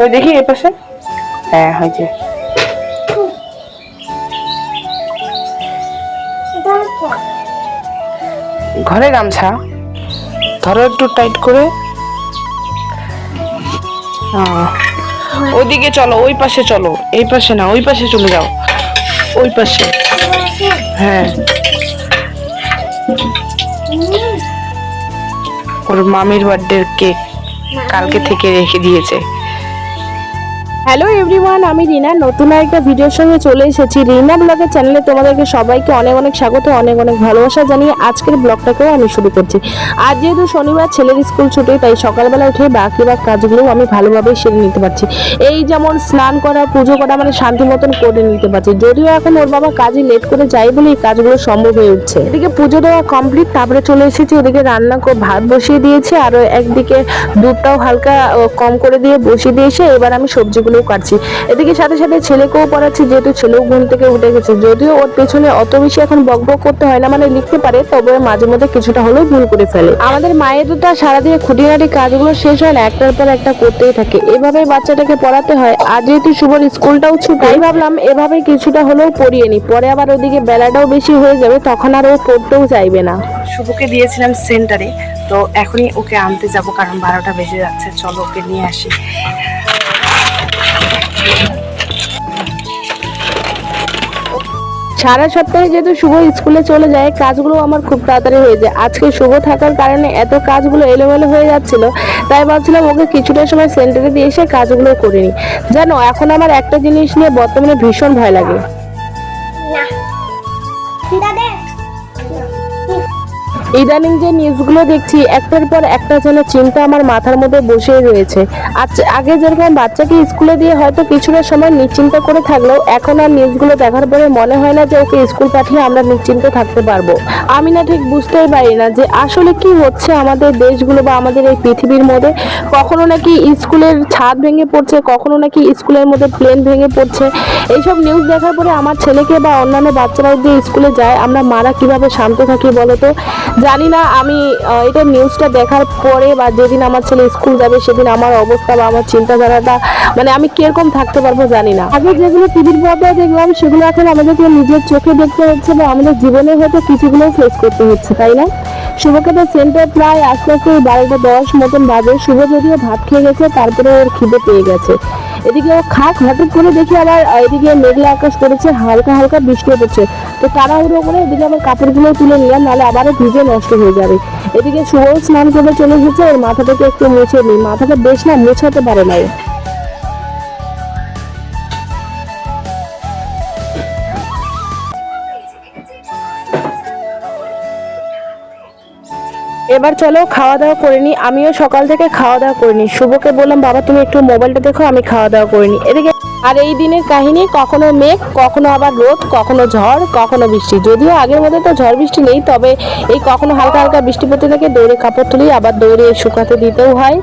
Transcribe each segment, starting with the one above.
কই দেখি এ পাশে? হ্যাঁ হয়েছে ঘরে গামছা। ধরো একটু টাইট করে। ওইদিকে চলো, ওই পাশে চলো। এই পাশে না, ওই পাশে চলে যাও। ওই পাশে। হ্যাঁ। ওর মামির বার্থডের কেক কালকে থেকে রেখে দিয়েছে। হ্যালো এভরিওয়ান আমি রিনা। নতুন একটা ভিডিওর সঙ্গে চলে এসেছি। রিনা ব্লগের চ্যানেলে তোমাদেরকে সবাইকে অনেক অনেক স্বাগত, অনেক অনেক ভালোবাসা জানিয়ে আজকের ব্লগটাকেও আমি শুরু করছি। আজ যেহেতু শনিবার, ছেলের স্কুল ছুটি, তাই সকালবেলা উঠে বাকি বা কাজগুলো আমি ভালোভাবেই সেরে নিতে পারছি। এই যেমন স্নান করা, পুজো করা মানে শান্তি মতন করে নিতে পারছি। যদিও এখন ওর বাবা কাজে লেট করে যায় বলে এই কাজগুলো সম্ভব হয়ে উঠছে। এদিকে পুজো দেওয়া কমপ্লিট তারপরে চলে এসেছি। ওদিকে রান্না করে ভাত বসিয়ে দিয়েছি আর একদিকে দুধটাও হালকা কম করে দিয়ে বসিয়ে দিয়েছে। এবার আমি সবজিগুলোও কাটছি। এদিকে সাথে সাথে ছেলেকেও পড়াচ্ছি, যেহেতু ছেলেও ঘুম থেকে উঠে গেছে। যদিও ওর পেছনে অত বেশি এখন বকবক করতে হয় না মানে লিখতে পারে, তবে মাঝে মধ্যে কিছুটা হলেও ভুল করে ফেলে। আমাদের মায়ের তো তার সারাদিনে খুঁটিনাটি কাজগুলো শেষ হয় না, একটার পর একটা করতেই থাকে। এভাবে বাচ্চাটাকে পড়াতে হয়। আর যেহেতু শুভর স্কুলটাও ছুটি, তাই ভাবলাম এভাবে কিছুটা হলেও পড়িয়ে নি পরে আবার ওদিকে বেলাটাও বেশি হয়ে যাবে, তখন আর ও পড়তেও চাইবে না। শুভকে দিয়েছিলাম সেন্টারে, তো এখনই ওকে আনতে যাব, কারণ বারোটা বেজে যাচ্ছে। চলো ওকে নিয়ে আসি। সারা সপ্তাহে যেহেতু শুভ স্কুলে চলে যায়, কাজগুলো আমার খুব তাড়াতাড়ি হয়ে যায়। আজকে শুভ থাকার কারণে এত কাজগুলো এলোমেলো হয়ে যাচ্ছিল, তাই ভাবছিলাম ওকে কিছুটা সময় সেন্টারে দিয়ে এসে কাজগুলো করিনি জানো, এখন আমার একটা জিনিস নিয়ে বর্তমানে ভীষণ ভয় লাগে। ইদানিং যে নিউজগুলো দেখছি, একটার পর একটা যেন চিন্তা আমার মাথার মধ্যে বসে রয়েছে। আগে যেরকম বাচ্চাকে স্কুলে দিয়ে হয়তো কিছুটা সময় নিশ্চিন্ত করে থাকলেও, এখন আর নিউজগুলো দেখার পরে মনে হয় না যে ওকে স্কুল পাঠিয়ে আমরা নিশ্চিন্ত থাকতে পারব। আমি না ঠিক বুঝতেই পারি না যে আসলে কি হচ্ছে আমাদের দেশগুলো বা আমাদের এই পৃথিবীর মধ্যে। কখনো নাকি স্কুলের ছাদ ভেঙে পড়ছে, কখনো নাকি স্কুলের মধ্যে প্লেন ভেঙে পড়ছে। এইসব নিউজ দেখার পরে আমার ছেলেকে বা অন্যান্য বাচ্চারাও যে স্কুলে যায়, আমরা মারা কীভাবে শান্ত থাকি বলো তো? জানি না, আমি এটা নিউজটা দেখার পরে বা যেদিন আমার ছেলে স্কুল যাবে, সেদিন আমার অবস্থা বা আমার চিন্তাধারাটা মানে আমি কীরকম থাকতে পারব জানি না। আগে যেগুলো টিভির পর্দায় দেখলাম, সেগুলো এখন আমাদেরকে নিজের চোখে দেখতে হচ্ছে বা আমাদের জীবনে হয়তো কিছুগুলো ফেস করতে হচ্ছে, তাই না? শুভকে সেন্টার প্রায় আস্তে আস্তে বারোটা দশ মতন বাজে। শুভ যদিও ভাত খেয়ে গেছে তারপরে ওর খিদে পেয়ে গেছে। এদিকে ও খাক হঠাৎ করে দেখি আবার এদিকে মেঘলা আকাশ করেছে, হালকা হালকা বৃষ্টি পড়ছে তো তাড়াহুড়ো করে এদিকে আমার কাপড়গুলো তুলে নিলাম, নাহলে আবারও ভিজে নষ্ট হয়ে যাবে। এদিকে শুভ স্নান করে চলে এসেছে, ওর মাথাটাকে একটু মুছে নিই। মাথাটা বেশ না মুছাতে পারে না এবার চলো খাওয়া দাওয়া করিনি আমিও সকাল থেকে খাওয়া দাওয়া করিনি শুভকে বললাম, বাবা, তুমি একটু মোবাইলটা দেখো, আমি খাওয়া দাওয়া করিনি এদিকে আর এই দিনের কাহিনী, কখনো মেঘ, কখনো আবার রোদ, কখনো ঝড়, কখনো বৃষ্টি। যদিও আগের মধ্যে তো ঝড় বৃষ্টি নেই, তবে এই কখনো হালকা হালকা বৃষ্টি পড়তে থাকে দৌড়ে কাপড় তুলি, আবার দৌড়ে শুকাতে দিতেও হয়।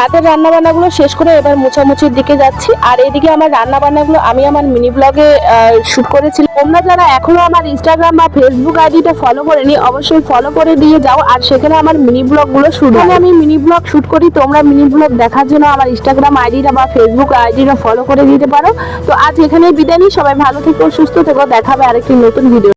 রাতের রান্না বান্নাগুলো শেষ করে এবার মোছামুছির দিকে যাচ্ছি। আর এদিকে আমার রান্না বান্নাগুলো আমি আমার মিনি ব্লগে শুট করেছিলাম তোমরা যারা এখনও আমার ইনস্টাগ্রাম বা ফেসবুক আইডিটা ফলো করেনি, অবশ্যই ফলো করে দিয়ে যাও। আর সেখানে আমার মিনি ব্লগগুলো শুট হয়। আমি মিনি ব্লগ শুট করি, তোমরা মিনি ব্লগ দেখার জন্য আমার ইনস্টাগ্রাম আইডিটা বা ফেসবুক আইডিটা ফলো করে দিতে পারো। তো আজ এখানেই বিদায় নিই। সবাই ভালো থেকো, সুস্থ থেকো। দেখাবে আরেকটি নতুন ভিডিও